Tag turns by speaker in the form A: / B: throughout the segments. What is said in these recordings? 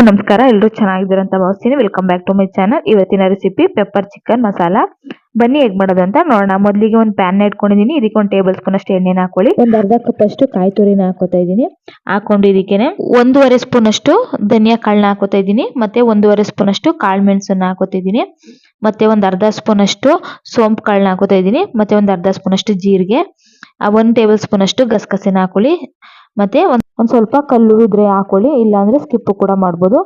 A: ಎಲ್ರಿಗೂ ನಮಸ್ಕಾರ. ಎಲ್ಲರೂ ಚೆನ್ನಾಗಿದ್ದೀರಾ ಅಂತ ಭಾವಿಸ್ತೀನಿ. Welcome back to my channel ಇವತ್ತಿನ ರೆಸಿಪಿ ಪೆಪ್ಪರ್ ಚಿಕನ್ ಮಸಾಲ ಬನ್ನಿ ಹೇಗೆ ಮಾಡೋದು ಅಂತ ನೋಡೋಣ. ಮೊದಲಿಗೆ ಒಂದು ಪ್ಯಾನ್ ಇಟ್ಕೊಂಡಿದ್ದೀನಿ. ಇದಕ್ಕೆ ಒಂದು ಟೇಬಲ್ ಸ್ಪೂನ್ ಅಷ್ಟು ಎಣ್ಣೆನ ಹಾಕೊಳ್ಳಿ. ಒಂದು ಅರ್ಧ ಕಪ್ ಅಷ್ಟು ಕಾಯಿ ತುರಿನ ಹಾಕೋತಾ ಇದ್ದೀನಿ. ಹಾಕೊಂಡು ಇದಕ್ಕೇನೆ ಒಂದೂವರೆ ಸ್ಪೂನ್ ಅಷ್ಟು ಧನಿಯಾ ಕಾಳನ್ನ ಹಾಕೋತಾ ಇದ್ದೀನಿ. ಮತ್ತೆ ಒಂದೂವರೆ ಸ್ಪೂನ್ ಅಷ್ಟು ಕಾಳು ಮೆಣಸನ್ನ ಹಾಕೋತಾ ಇದ್ದೀನಿ. ಮತ್ತೆ ಒಂದು ಅರ್ಧ ಸ್ಪೂನ್ ಅಷ್ಟು ಸೋಂಪು ಕಾಳನ್ನ ಹಾಕೋತಾ ಇದ್ದೀನಿ. ಮತ್ತೆ ಒಂದು ಅರ್ಧ ಸ್ಪೂನ್ ಅಷ್ಟು ಜೀರಿಗೆ. ಒಂದು ಟೇಬಲ್ ಸ್ಪೂನ್ ಅಷ್ಟು ಗಸಗಸೆನ ಹಾಕೊಳ್ಳಿ. ಮತ್ತೆ ಒಂದ್ ಒಂದ್ ಸ್ವಲ್ಪ ಕಲ್ಲು ಇದ್ರೆ ಹಾಕೊಳ್ಳಿ ಇಲ್ಲಾಂದ್ರೆ ಸ್ಕಿಪ್ ಕೂಡ ಮಾಡ್ಬೋದು.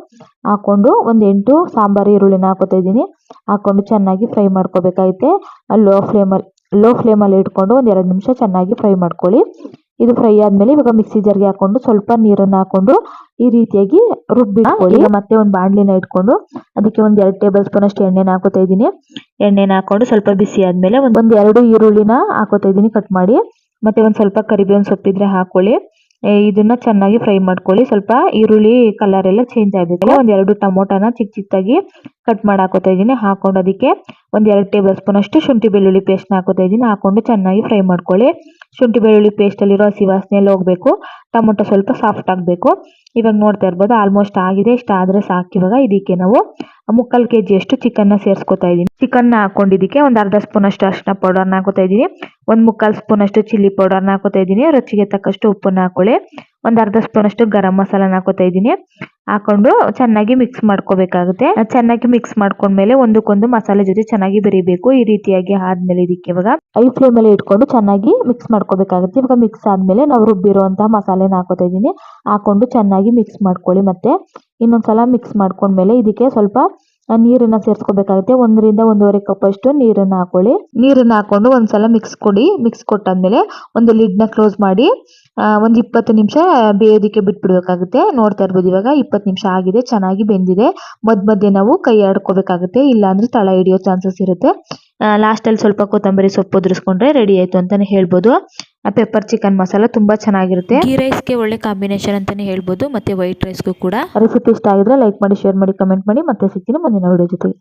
A: ಹಾಕೊಂಡು ಒಂದ್ ಎಂಟು ಸಾಂಬಾರ್ ಈರುಳ್ಳಿನ ಹಾಕೋತಾ ಇದ್ದೀನಿ. ಹಾಕೊಂಡು ಚೆನ್ನಾಗಿ ಫ್ರೈ ಮಾಡ್ಕೋಬೇಕಾಯ್ತೆ ಲೋ ಫ್ಲೇಮಲ್ಲಿ ಲೋ ಫ್ಲೇಮಲ್ಲಿ ಇಟ್ಕೊಂಡು ಒಂದ್ ಎರಡು ನಿಮಿಷ ಚೆನ್ನಾಗಿ ಫ್ರೈ ಮಾಡ್ಕೊಳ್ಳಿ. ಇದು ಫ್ರೈ ಆದ್ಮೇಲೆ ಇವಾಗ ಮಿಕ್ಸಿ ಜರ್ಗೆ ಹಾಕೊಂಡು ಸ್ವಲ್ಪ ನೀರನ್ನ ಹಾಕೊಂಡು ಈ ರೀತಿಯಾಗಿ ರುಬ್ಬಿಟ್ಕೊಳ್ಳಿ. ಈಗ ಮತ್ತೆ ಒಂದು ಬಾಣಲಿನ ಇಟ್ಕೊಂಡು ಅದಕ್ಕೆ ಒಂದ್ ಎರಡು ಟೇಬಲ್ ಸ್ಪೂನ್ ಅಷ್ಟು ಎಣ್ಣೆನ ಹಾಕೋತಾ ಇದ್ದೀನಿ. ಎಣ್ಣೆನ ಹಾಕೊಂಡು ಸ್ವಲ್ಪ ಬಿಸಿ ಆದ್ಮೇಲೆ ಒಂದ್ ಒಂದ್ ಎರಡು ಈರುಳ್ಳಿನ ಹಾಕೋತಾ ಇದ್ದೀನಿ ಕಟ್ ಮಾಡಿ. ಮತ್ತೆ ಒಂದ್ ಸ್ವಲ್ಪ ಕರಿಬೇವಿನ ಸೊಪ್ಪಿದ್ರೆ ಹಾಕೊಳ್ಳಿ. ಇದನ್ನ ಚೆನ್ನಾಗಿ ಫ್ರೈ ಮಾಡ್ಕೊಳ್ಳಿ. ಸ್ವಲ್ಪ ಈರುಳ್ಳಿ ಕಲರ್ ಎಲ್ಲ ಚೇಂಜ್ ಆಗಬೇಕು ಒಂದ್ ಎರಡು ಟೊಮೊಟೊನ ಚಿಕ್ಕ ಚಿಕ್ಕದಾಗಿ ಕಟ್ ಮಾಡಿ ಹಾಕೋತಾ ಇದ್ದೀನಿ. ಹಾಕೊಂಡು ಅದಕ್ಕೆ ಒಂದ್ ಎರಡು ಟೇಬಲ್ ಸ್ಪೂನ್ ಅಷ್ಟು ಶುಂಠಿ ಬೆಳ್ಳುಳ್ಳಿ ಪೇಸ್ಟ್ ಹಾಕೋತಾ ಇದ್ದೀನಿ. ಹಾಕೊಂಡು ಚೆನ್ನಾಗಿ ಫ್ರೈ ಮಾಡ್ಕೊಳ್ಳಿ. ಶುಂಠಿ ಬೆಳ್ಳುಳ್ಳಿ ಪೇಸ್ಟ್ ಅಲ್ಲಿರೋ ಹಸಿ ವಾಸನೆ ಎಲ್ಲ ಹೋಗ್ಬೇಕು. ಟೊಮೊಟೊ ಸ್ವಲ್ಪ ಸಾಫ್ಟ್ ಆಗಬೇಕು. ಇವಾಗ ನೋಡ್ತಾ ಇರ್ಬೋದು ಆಲ್ಮೋಸ್ಟ್ ಆಗಿದೆ. ಇಷ್ಟ ಆದ್ರೆ ಸಾಕು. ಇವಾಗ ಇದಕ್ಕೆ ನಾವು ಮುಕ್ಕಾಲು ಕೆ ಜಿಯಷ್ಟು ಚಿಕನ್ ಚಿಕನ್ನ ಸೇರಿಸ್ಕೊತಾ ಇದ್ದೀನಿ. ಚಿಕನ್ನ ಹಾಕೊಂಡಿದ್ದಕ್ಕೆ ಒಂದು ಅರ್ಧ ಸ್ಪೂನ್ ಅಷ್ಟು ಅರಿಶಿನ ಪೌಡರ್ನ ಹಾಕೋತಾ ಇದ್ದೀನಿ. ಒಂದು ಮುಕ್ಕಾಲು ಸ್ಪೂನ್ ಅಷ್ಟು ಚಿಲ್ಲಿ ಪೌಡರ್ನ ಹಾಕೋತಾ ಇದ್ದೀನಿ. ರುಚಿಗೆ ತಕ್ಕಷ್ಟು ಉಪ್ಪನ್ನ ಹಾಕೊಳ್ಳಿ. ಒಂದು ಅರ್ಧ ಸ್ಪೂನ್ ಅಷ್ಟು ಗರಂ ಮಸಾಲಾನ ಹಾಕೋತಾ ಇದ್ದೀನಿ. ಹಾಕೊಂಡು ಚೆನ್ನಾಗಿ ಮಿಕ್ಸ್ ಮಾಡ್ಕೋಬೇಕಾಗುತ್ತೆ. ಚೆನ್ನಾಗಿ ಮಿಕ್ಸ್ ಮಾಡ್ಕೊಂಡ್ಮೇಲೆ ಒಂದಕ್ಕೊಂದು ಮಸಾಲೆ ಜೊತೆ ಚೆನ್ನಾಗಿ ಬೆರಿಬೇಕು. ಈ ರೀತಿಯಾಗಿ ಆದ್ಮೇಲೆ ಇದಕ್ಕೆ ಇವಾಗ ಐ ಫ್ಲೇಮ್ ಮೇಲೆ ಇಟ್ಕೊಂಡು ಚೆನ್ನಾಗಿ ಮಿಕ್ಸ್ ಮಾಡ್ಕೋಬೇಕಾಗುತ್ತೆ. ಇವಾಗ ಮಿಕ್ಸ್ ಆದ್ಮೇಲೆ ನಾವು ರುಬ್ಬಿರುವಂತಹ ಮಸಾಲೆನ ಹಾಕೋತಾ ಇದ್ದೀನಿ. ಹಾಕೊಂಡು ಚೆನ್ನಾಗಿ ಮಿಕ್ಸ್ ಮಾಡ್ಕೊಳ್ಳಿ ಮತ್ತೆ. ಇನ್ನೊಂದ್ಸಲ ಮಿಕ್ಸ್ ಮಾಡ್ಕೊಂಡ್ಮೇಲೆ ಇದಕ್ಕೆ ಸ್ವಲ್ಪ ನೀರನ್ನ ಸೇರಿಸ್ಕೋಬೇಕಾಗುತ್ತೆ. ಒಂದರಿಂದ ಒಂದೂವರೆ ಕಪ್ ಅಷ್ಟು ನೀರನ್ನ ಹಾಕೊಳ್ಳಿ. ನೀರನ್ನ ಹಾಕೊಂಡು ಒಂದ್ಸಲ ಮಿಕ್ಸ್ ಕೊಡಿ. ಮಿಕ್ಸ್ ಕೊಟ್ಟಾದ್ಮೇಲೆ ಒಂದು ಲಿಡ್ನ ಕ್ಲೋಸ್ ಮಾಡಿ ಒಂದ್ ಇಪ್ಪತ್ತು ನಿಮಿಷ ಬೇಯೋದಕ್ಕೆ ಬಿಟ್ಬಿಡ್ಬೇಕಾಗುತ್ತೆ. ನೋಡ್ತಾ ಇರ್ಬೋದು ಇವಾಗ ಇಪ್ಪತ್ತು ನಿಮಿಷ ಆಗಿದೆ ಚೆನ್ನಾಗಿ ಬೆಂದಿದೆ. ಮಧ್ಯ ಮಧ್ಯೆ ನಾವು ಕೈ ಆಡ್ಕೋಬೇಕಾಗುತ್ತೆ ಇಲ್ಲಾಂದ್ರೆ ತಳ ಹಿಡಿಯೋ ಚಾನ್ಸಸ್ ಇರುತ್ತೆ. ಲಾಸ್ಟಲ್ಲಿ ಸ್ವಲ್ಪ ಕೊತ್ತಂಬರಿ ಸೊಪ್ಪು ಉದುರಿಸ್ಕೊಂಡ್ರೆ ರೆಡಿ ಆಯಿತು ಅಂತಾನೆ ಹೇಳ್ಬೋದು. ಪೆಪ್ಪರ್ ಚಿಕನ್ ಮಸಾಲ ತುಂಬಾ ಚೆನ್ನಾಗಿರುತ್ತೆ.
B: ಗೀ ರೈಸ್ಗೆ ಒಳ್ಳೆ ಕಾಂಬಿನೇಷನ್ ಅಂತಾನೆ ಹೇಳ್ಬೋದು ಮತ್ತೆ ವೈಟ್ ರೈಸ್ಗೂ ಕೂಡ.
A: ರೆಸಿಪಿ ಇಷ್ಟ ಆಗಿದ್ರೆ ಲೈಕ್ ಮಾಡಿ ಶೇರ್ ಮಾಡಿ ಕಮೆಂಟ್ ಮಾಡಿ ಮತ್ತೆ ಸಿಗ್ತೀನಿ ಮುಂದಿನ ವಿಡಿಯೋ ಜೊತೆಗೆ.